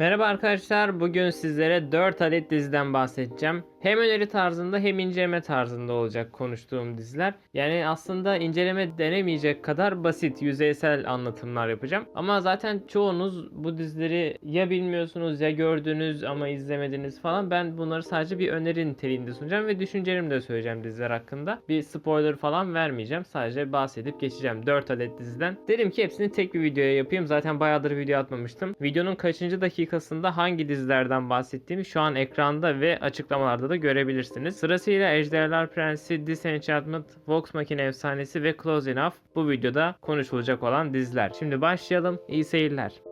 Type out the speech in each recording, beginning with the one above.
Merhaba arkadaşlar. Bugün sizlere 4 adet diziden bahsedeceğim. Hem öneri tarzında hem inceleme tarzında olacak konuştuğum diziler. Yani aslında inceleme denemeyecek kadar basit, yüzeysel anlatımlar yapacağım. Ama zaten çoğunuz bu dizileri ya bilmiyorsunuz ya gördünüz ama izlemediniz falan. Ben bunları sadece bir öneri niteliğinde sunacağım ve düşüncelerimi de söyleyeceğim diziler hakkında. Bir spoiler falan vermeyeceğim. Sadece bahsedip geçeceğim 4 adet diziden. Dedim ki hepsini tek bir videoya yapayım. Zaten bayağıdır video atmamıştım. Videonun kaçıncı dakikasında hangi dizilerden bahsettiğimi şu an ekranda ve açıklamalarda da görebilirsiniz. Sırasıyla Ejderler Prensi, Disenchantment, Vox Machina Efsanesi ve Close Enough bu videoda konuşulacak olan diziler. Şimdi başlayalım. İyi seyirler.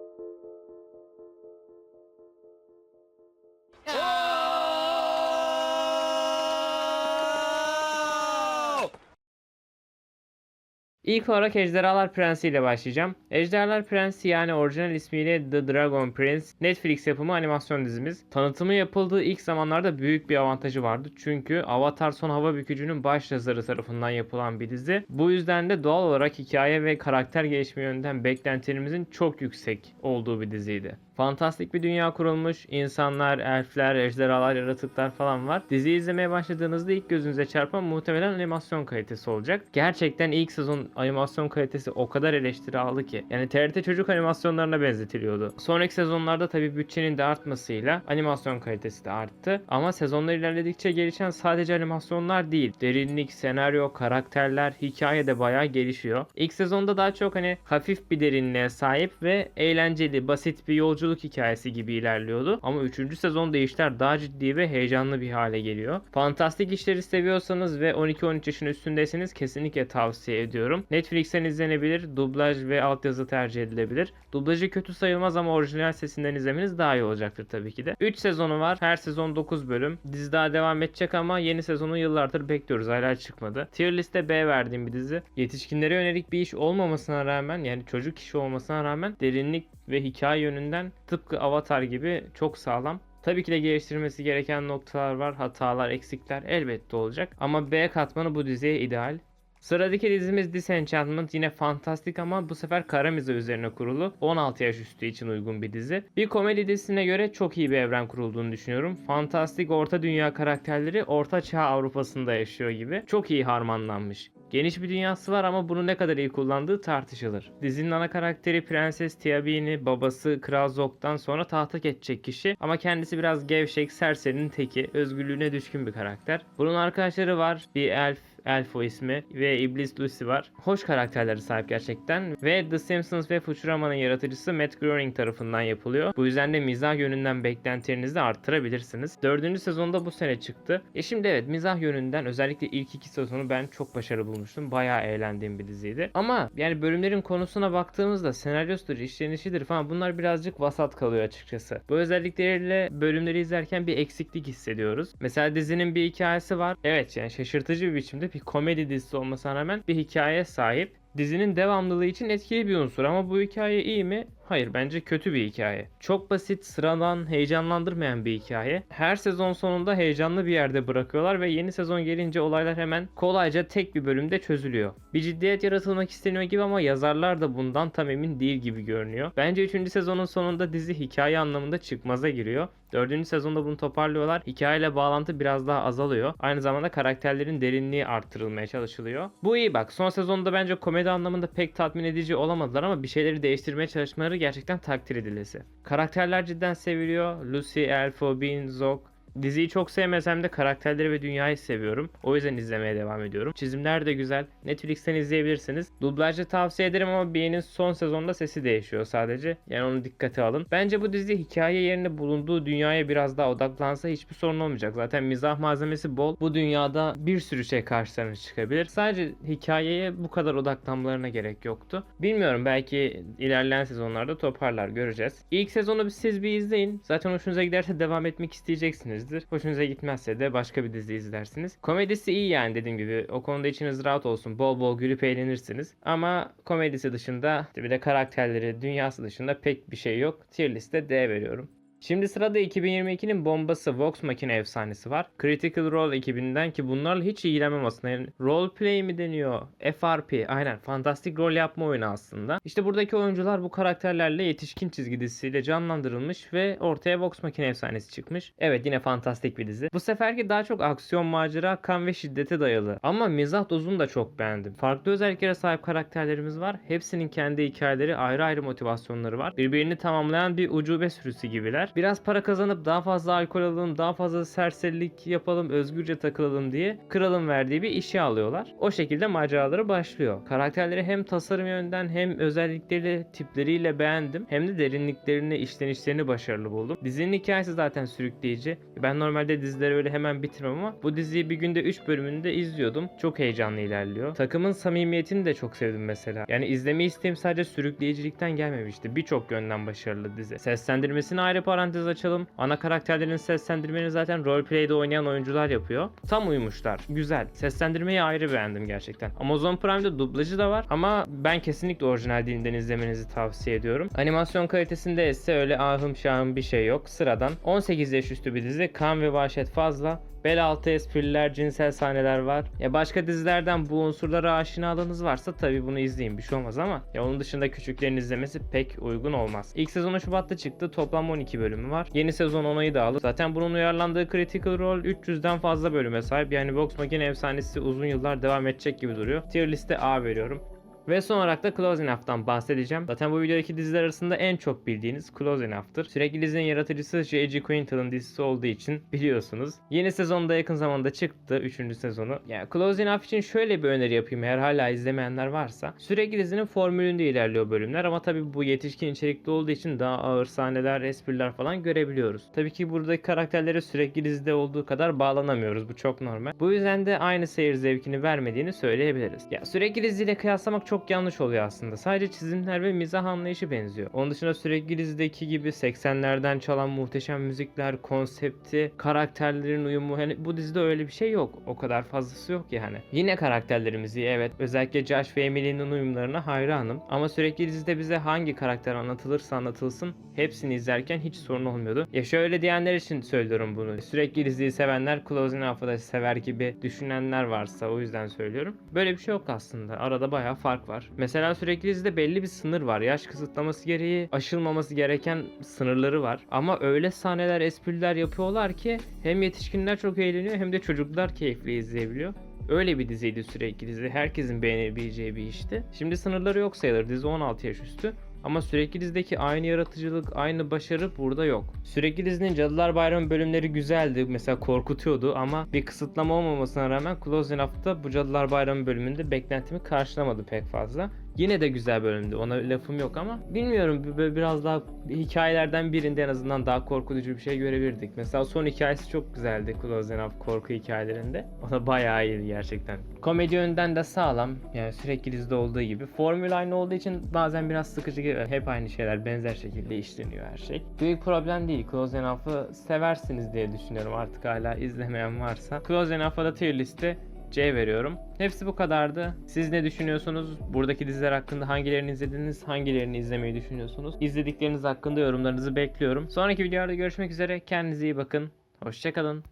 İlk olarak Ejderhalar Prensi ile başlayacağım. Ejderhalar Prensi yani orijinal ismiyle The Dragon Prince Netflix yapımı animasyon dizimiz. Tanıtımı yapıldığı ilk zamanlarda büyük bir avantajı vardı. Çünkü Avatar Son Hava Bükücü'nün baş yazarı tarafından yapılan bir dizi. Bu yüzden de doğal olarak hikaye ve karakter gelişimi yönünden beklentilerimizin çok yüksek olduğu bir diziydi. Fantastik bir dünya kurulmuş. İnsanlar, elfler, ejderhalar, yaratıklar falan var. Diziyi izlemeye başladığınızda ilk gözünüze çarpan muhtemelen animasyon kalitesi olacak. Gerçekten ilk sezon animasyon kalitesi o kadar eleştiri aldı ki. Yani TRT çocuk animasyonlarına benzetiliyordu. Sonraki sezonlarda tabii bütçenin de artmasıyla animasyon kalitesi de arttı. Ama sezonlar ilerledikçe gelişen sadece animasyonlar değil. Derinlik, senaryo, karakterler, hikaye de bayağı gelişiyor. İlk sezonda daha çok hani hafif bir derinliğe sahip ve eğlenceli, basit bir yolculuk hikayesi gibi ilerliyordu. Ama 3. sezonda işler daha ciddi ve heyecanlı bir hale geliyor. Fantastik işleri seviyorsanız ve 12-13 yaşın üstündeyseniz kesinlikle tavsiye ediyorum. Netflix'ten izlenebilir, dublaj ve altyazı tercih edilebilir. Dublajı kötü sayılmaz ama orijinal sesinden izlemeniz daha iyi olacaktır tabii ki de. 3 sezonu var. Her sezon 9 bölüm. Dizi daha devam edecek ama yeni sezonu yıllardır bekliyoruz. Hala çıkmadı. Tier liste B verdiğim bir dizi. Yetişkinlere yönelik bir iş olmamasına rağmen yani çocuk işi olmasına rağmen derinlik ve hikaye yönünden tıpkı Avatar gibi çok sağlam. Tabii ki de geliştirmesi gereken noktalar var, hatalar, eksikler elbette olacak. Ama B katmanı bu diziye ideal. Sıradaki dizimiz Disenchantment yine fantastik ama bu sefer kara mizah üzerine kurulu 16 yaş üstü için uygun bir dizi. Bir komedi dizisine göre çok iyi bir evren kurulduğunu düşünüyorum. Fantastik orta dünya karakterleri orta çağ Avrupa'sında yaşıyor gibi. Çok iyi harmanlanmış. Geniş bir dünyası var ama bunu ne kadar iyi kullandığı tartışılır. Dizinin ana karakteri Prenses Tiabini, babası Kral Zog'dan sonra tahta geçecek kişi ama kendisi biraz gevşek, serserinin teki, özgürlüğüne düşkün bir karakter. Bunun arkadaşları var, bir elf, Elfo ismi ve İblis Lucy var. Hoş karakterleri sahip gerçekten ve The Simpsons ve Futurama'nın yaratıcısı Matt Groening tarafından yapılıyor. Bu yüzden de mizah yönünden beklentilerinizi arttırabilirsiniz. Dördüncü sezonda bu sene çıktı. E şimdi evet mizah yönünden özellikle ilk iki sezonu ben çok başarılı bulmuştum. Bayağı eğlendiğim bir diziydi. Ama yani bölümlerin konusuna baktığımızda senaryosudur, işlenişidir falan bunlar birazcık vasat kalıyor açıkçası. Bu özellikleriyle bölümleri izlerken bir eksiklik hissediyoruz. Mesela dizinin bir hikayesi var. Evet yani şaşırtıcı bir biçimde bir komedi dizisi olmasına rağmen bir hikayeye sahip. Dizinin devamlılığı için etkili bir unsur ama bu hikaye iyi mi? Hayır bence kötü bir hikaye. Çok basit, sıradan, heyecanlandırmayan bir hikaye. Her sezon sonunda heyecanlı bir yerde bırakıyorlar ve yeni sezon gelince olaylar hemen kolayca tek bir bölümde çözülüyor. Bir ciddiyet yaratılmak isteniyor gibi ama yazarlar da bundan tam emin değil gibi görünüyor. Bence 3. sezonun sonunda dizi hikaye anlamında çıkmaza giriyor. 4. sezonda bunu toparlıyorlar. Hikayeyle bağlantı biraz daha azalıyor. Aynı zamanda karakterlerin derinliği arttırılmaya çalışılıyor. Bu iyi bak. Son sezonda bence komedi anlamında pek tatmin edici olamadılar ama bir şeyleri değiştirmeye çalışmaları gerçekten takdir edilesi. Karakterler cidden seviliyor. Lucy, Elfo, Bean, Zog, Diziyi çok sevmesem de karakterleri ve dünyayı seviyorum. O yüzden izlemeye devam ediyorum. Çizimler de güzel. Netflix'ten izleyebilirsiniz. Dublajı tavsiye ederim ama Bean'in son sezonda sesi değişiyor sadece. Yani onu dikkate alın. Bence bu dizi hikaye yerine bulunduğu dünyaya biraz daha odaklansa hiçbir sorun olmayacak. Zaten mizah malzemesi bol. Bu dünyada bir sürü şey karşılarına çıkabilir. Sadece hikayeye bu kadar odaklanmalarına gerek yoktu. Bilmiyorum belki ilerleyen sezonlarda toparlar göreceğiz. İlk sezonu siz bir izleyin. Zaten hoşunuza giderse devam etmek isteyeceksiniz izlemişsinizdir. Hoşunuza gitmezse de başka bir dizi izlersiniz. Komedisi iyi yani dediğim gibi. O konuda içiniz rahat olsun. Bol bol gülüp eğlenirsiniz. Ama komedisi dışında bir de karakterleri, dünyası dışında pek bir şey yok. Tier liste D veriyorum. Şimdi sırada 2022'nin bombası Vox Machina efsanesi var. Critical Role ekibinden ki bunlarla hiç ilgilenmem aslında. Yani roleplay mi deniyor? FRP aynen. Fantastik rol yapma oyunu aslında. İşte buradaki oyuncular bu karakterlerle yetişkin çizgi dizisiyle canlandırılmış ve ortaya Vox Machina efsanesi çıkmış. Evet yine fantastik bir dizi. Bu seferki daha çok aksiyon, macera, kan ve şiddete dayalı. Ama mizah dozunu da çok beğendim. Farklı özelliklere sahip karakterlerimiz var. Hepsinin kendi hikayeleri, ayrı ayrı motivasyonları var. Birbirini tamamlayan bir ucube sürüsü gibiler. Biraz para kazanıp daha fazla alkol alalım, daha fazla serserilik yapalım, özgürce takılalım diye kralın verdiği bir işe alıyorlar. O şekilde maceraları başlıyor. Karakterleri hem tasarım yönden hem özellikleri, tipleriyle beğendim. Hem de derinliklerini, işlenişlerini başarılı buldum. Dizinin hikayesi zaten sürükleyici. Ben normalde dizileri öyle hemen bitirmem ama bu diziyi bir günde 3 bölümünü de izliyordum. Çok heyecanlı ilerliyor. Takımın samimiyetini de çok sevdim mesela. Yani izlemeyi isteğim sadece sürükleyicilikten gelmemişti. Birçok yönden başarılı dizi. Seslendirmesini ayrı parantez açalım. Ana karakterlerin seslendirmelerini zaten roleplay'de oynayan oyuncular yapıyor. Tam uyumuşlar. Güzel. Seslendirmeyi ayrı beğendim gerçekten. Amazon Prime'de dublajı da var ama ben kesinlikle orijinal dilinden izlemenizi tavsiye ediyorum. Animasyon kalitesinde ise öyle ahım şahım bir şey yok. Sıradan 18 yaş üstü bir dizi. Kan ve vahşet fazla. Bel altı espriler, cinsel sahneler var. Ya başka dizilerden bu unsurlara aşinalığınız varsa tabii bunu izleyin bir şey olmaz ama ya onun dışında küçüklerin izlemesi pek uygun olmaz. İlk sezonu Şubat'ta çıktı. Toplam 12 bölümü var. Yeni sezon onayı da aldı. Zaten bunun uyarlandığı Critical Role 300'den fazla bölüme sahip. Yani Vox Machina efsanesi uzun yıllar devam edecek gibi duruyor. Tier liste A veriyorum. Ve son olarak da Close Enough'tan bahsedeceğim. Zaten bu videodaki diziler arasında en çok bildiğiniz Close Enough'tır. Sürekli dizinin yaratıcısı J.G. Quintal'ın dizisi olduğu için biliyorsunuz. Yeni sezonda yakın zamanda çıktı. 3. sezonu. Yani Close Enough için şöyle bir öneri yapayım eğer hala izlemeyenler varsa. Sürekli dizinin formülünde ilerliyor bölümler ama tabii bu yetişkin içerikli olduğu için daha ağır sahneler, espriler falan görebiliyoruz. Tabii ki buradaki karakterlere sürekli dizide olduğu kadar bağlanamıyoruz. Bu çok normal. Bu yüzden de aynı seyir zevkini vermediğini söyleyebiliriz. Ya sürekli diziyle kıyaslamak çok yanlış oluyor aslında. Sadece çizimler ve mizah anlayışı benziyor. Onun dışında sürekli dizideki gibi 80'lerden çalan muhteşem müzikler, konsepti, karakterlerin uyumu hani bu dizide öyle bir şey yok. O kadar fazlası yok yani. Yine karakterlerimiz iyi evet. Özellikle Josh ve Emily'nin uyumlarına hayranım. Ama sürekli dizide bize hangi karakter anlatılırsa anlatılsın hepsini izlerken hiç sorun olmuyordu. Ya şöyle diyenler için söylüyorum bunu. Sürekli diziyi sevenler Close Enough'ı sever gibi düşünenler varsa o yüzden söylüyorum. Böyle bir şey yok aslında. Arada bayağı fark var. Mesela sürekli dizide belli bir sınır var. Yaş kısıtlaması gereği aşılmaması gereken sınırları var. Ama öyle sahneler, espriler yapıyorlar ki hem yetişkinler çok eğleniyor hem de çocuklar keyifli izleyebiliyor. Öyle bir diziydi sürekli dizi. Herkesin beğenebileceği bir işti. Şimdi sınırları yok sayılır. Dizi 16 yaş üstü. Ama sürekli dizideki aynı yaratıcılık, aynı başarı burada yok. Sürekli dizinin Cadılar Bayramı bölümleri güzeldi. Mesela korkutuyordu ama bir kısıtlama olmamasına rağmen Close Enough'ta bu Cadılar Bayramı bölümünde beklentimi karşılamadı pek fazla. Yine de güzel bölümdü. Ona lafım yok ama bilmiyorum biraz daha hikayelerden birinde en azından daha korkutucu bir şey görebilirdik. Mesela son hikayesi çok güzeldi Close Enough korku hikayelerinde. O da bayağı iyiydi gerçekten. Komedi yönden de sağlam. Yani sürekli dizide olduğu gibi. Formül aynı olduğu için bazen biraz sıkıcı geliyor. Hep aynı şeyler benzer şekilde işleniyor her şey. Büyük problem değil. Close Enough'ı seversiniz diye düşünüyorum artık hala izlemeyen varsa. Close Enough'a da tier liste C veriyorum. Hepsi bu kadardı. Siz ne düşünüyorsunuz? Buradaki diziler hakkında hangilerini izlediniz? Hangilerini izlemeyi düşünüyorsunuz? İzledikleriniz hakkında yorumlarınızı bekliyorum. Sonraki videolarda görüşmek üzere. Kendinize iyi bakın. Hoşçakalın.